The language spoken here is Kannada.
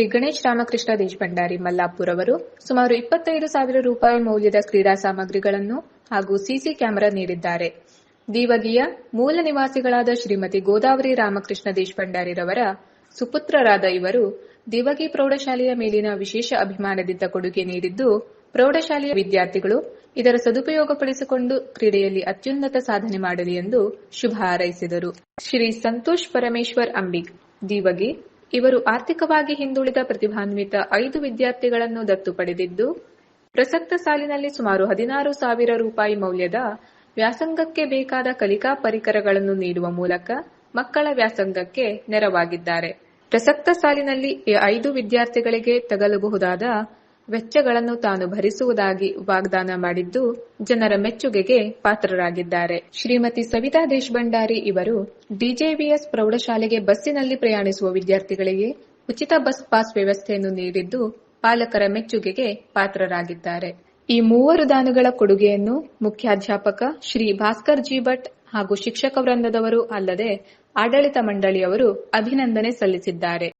ಶ್ರೀ ಗಣೇಶ್ ರಾಮಕೃಷ್ಣ ದೇಶಭಂಡಾರಿ ಮಲ್ಲಾಪುರ್ ಅವರು ಸುಮಾರು ಇಪ್ಪತ್ತೈದು ಸಾವಿರ ರೂಪಾಯಿ ಮೌಲ್ಯದ ಕ್ರೀಡಾ ಸಾಮಗ್ರಿಗಳನ್ನು ಹಾಗೂ ಸಿಸಿ ಕ್ಯಾಮೆರಾ ನೀಡಿದ್ದಾರೆ. ದೀವಗಿಯ ಮೂಲ ನಿವಾಸಿಗಳಾದ ಶ್ರೀಮತಿ ಗೋದಾವರಿ ರಾಮಕೃಷ್ಣ ದೇಶಭಂಡಾರಿರವರ ಸುಪುತ್ರರಾದ ಇವರು ದಿವಗಿ ಪ್ರೌಢಶಾಲೆಯ ಮೇಲಿನ ವಿಶೇಷ ಅಭಿಮಾನದಿಂದ ಕೊಡುಗೆ ನೀಡಿದ್ದು, ಪ್ರೌಢಶಾಲೆಯ ವಿದ್ಯಾರ್ಥಿಗಳು ಇದರ ಸದುಪಯೋಗಪಡಿಸಿಕೊಂಡು ಕ್ರೀಡೆಯಲ್ಲಿ ಅತ್ಯುನ್ನತ ಸಾಧನೆ ಮಾಡಲಿ ಎಂದು ಶುಭ ಹಾರೈಸಿದರು. ಶ್ರೀ ಸಂತೋಷ್ ಪರಮೇಶ್ವರ್ ಅಂಬಿಗ್, ದೀವಗಿ ಇವರು ಆರ್ಥಿಕವಾಗಿ ಹಿಂದುಳಿದ ಪ್ರತಿಭಾನ್ವಿತ ಐದು ವಿದ್ಯಾರ್ಥಿಗಳನ್ನು ದತ್ತು ಪಡೆದಿದ್ದು, ಪ್ರಸಕ್ತ ಸಾಲಿನಲ್ಲಿ ಸುಮಾರು ಹದಿನಾರು ಸಾವಿರ ರೂಪಾಯಿ ಮೌಲ್ಯದ ವ್ಯಾಸಂಗಕ್ಕೆ ಬೇಕಾದ ಕಲಿಕಾ ಪರಿಕರಗಳನ್ನು ನೀಡುವ ಮೂಲಕ ಮಕ್ಕಳ ವ್ಯಾಸಂಗಕ್ಕೆ ನೆರವಾಗಿದ್ದಾರೆ. ಪ್ರಸಕ್ತ ಸಾಲಿನಲ್ಲಿ ಐದು ವಿದ್ಯಾರ್ಥಿಗಳಿಗೆ ತಗಲಬಹುದಾದ ವೆಚ್ಚಗಳನ್ನು ತಾನು ಭರಿಸುವುದಾಗಿ ವಾಗ್ದಾನ ಮಾಡಿದ್ದು ಜನರ ಮೆಚ್ಚುಗೆಗೆ ಪಾತ್ರರಾಗಿದ್ದಾರೆ. ಶ್ರೀಮತಿ ಸವಿತಾ ದೇಶಭಂಡಾರಿ ಇವರು ಡಿಜೆವಿಎಸ್ ಪ್ರೌಢಶಾಲೆಗೆ ಬಸ್ಸಿನಲ್ಲಿ ಪ್ರಯಾಣಿಸುವ ವಿದ್ಯಾರ್ಥಿಗಳಿಗೆ ಉಚಿತ ಬಸ್ ಪಾಸ್ ವ್ಯವಸ್ಥೆಯನ್ನು ನೀಡಿದ್ದು ಪಾಲಕರ ಮೆಚ್ಚುಗೆಗೆ ಪಾತ್ರರಾಗಿದ್ದಾರೆ. ಈ ಮೂವರು ದಾನಗಳ ಕೊಡುಗೆಯನ್ನು ಮುಖ್ಯಾಧ್ಯಾಪಕ ಶ್ರೀ ಭಾಸ್ಕರ್ ಜಿ ಭಟ್ ಹಾಗೂ ಶಿಕ್ಷಕ ವೃಂದದವರು ಅಲ್ಲದೆ ಆಡಳಿತ ಮಂಡಳಿಯವರು ಅಭಿನಂದನೆ ಸಲ್ಲಿಸಿದ್ದಾರೆ.